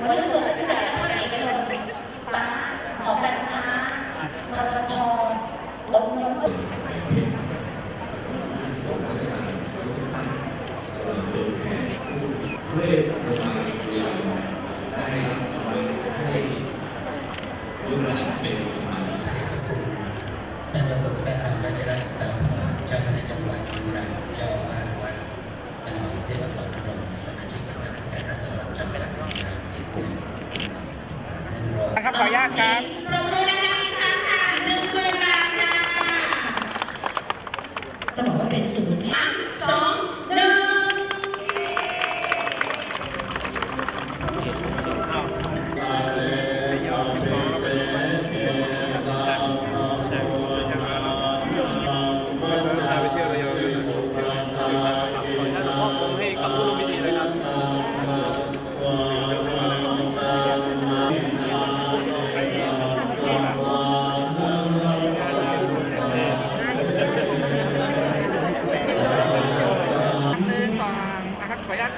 วันนี้ส่วนราชการและภาคเอกชนป้าหอการค้าทททอบรมเวทโรงพยาบาลจุฬาได้รับรางวัลให้ยกระดับเป็นโรงพยาบาลท่านพระธพระธรรมราชราชตาพรเจ้าคณะจังหวัดบุรีรัมย์ เจ้าอาวาสวัดตลอดเทพสอนพระสมาธิสมาธิแทนราษฎรจังหวัดบุรีรัมย์ที่เป็นท่านรองนะครับขออนุญาตครับ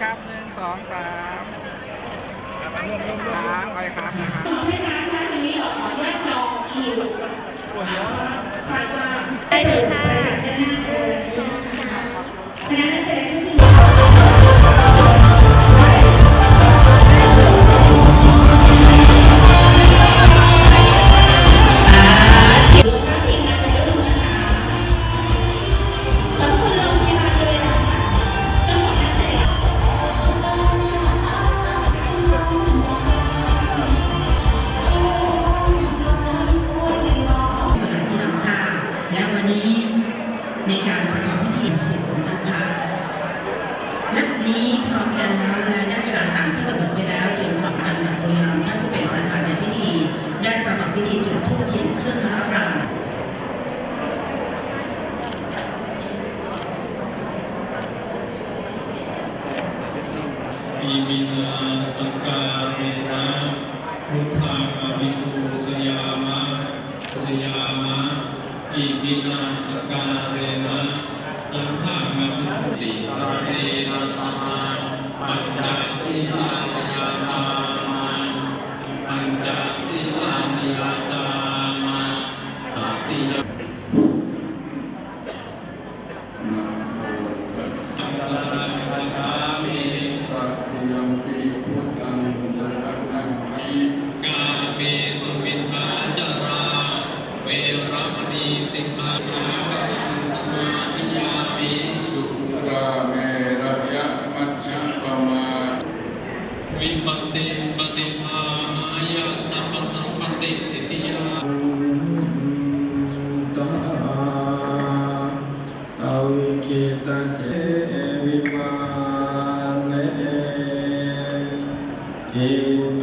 ครับขออนุญาตครับหนึ่งสองสามสามไปครับนะครับไม่ช้าค่ะทีนี้ขออนุญาตจองคิวทราบว่าได้เลยค่ะ ปีมิลาสการเรนะพุทธาอภิปูสยามะสยามะอิมินาสการเรนะสังฆาอภิปูติสรเน ติสิทธิยาตาอาวิกิตาเจวิมาเนเอเป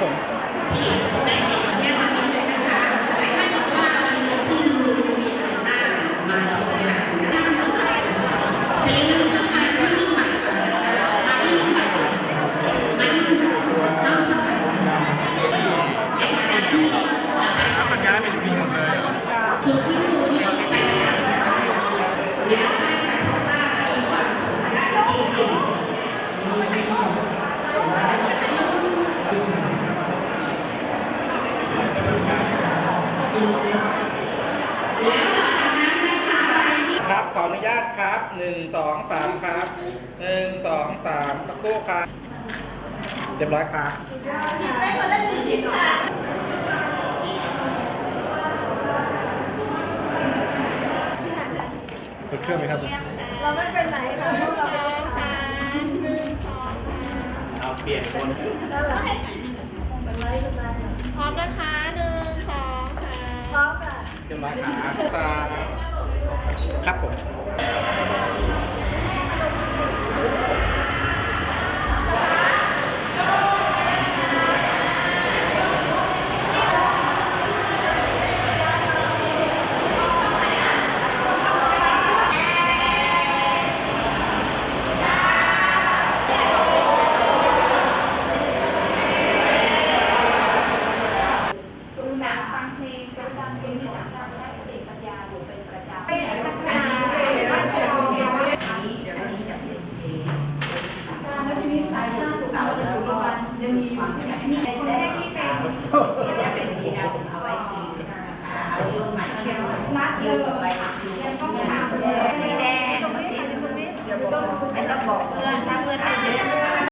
ผม มาชมกันนะ ครับขออนุญาตครับหนึ่งสองสามครับหนึ่งสองสามสักครู่ครับเรียบร้อยครับได้คนเล่นชิ้นค่ะเปิดเครื่องไหมครับ เราไม่เป็นไหนค่ะพวกเราเอาเปลี่ยนคนพร้อมนะคะ เรียบร้อยครับครับผม รีนรู้ารียนรู้การใช้สติปัญญาอยู่เป็นประจำอัฒนาเห็นว่เห็นวันนี้อันนี้จะเป็นเองแล้วทีสายสร้าสุขเรอยู่ประมายังมีอยู่ใช่ไหมมีแต่ที่เป็นกจะเป็นสีดเอาไว้สีอายนใหม่รัดเยอะ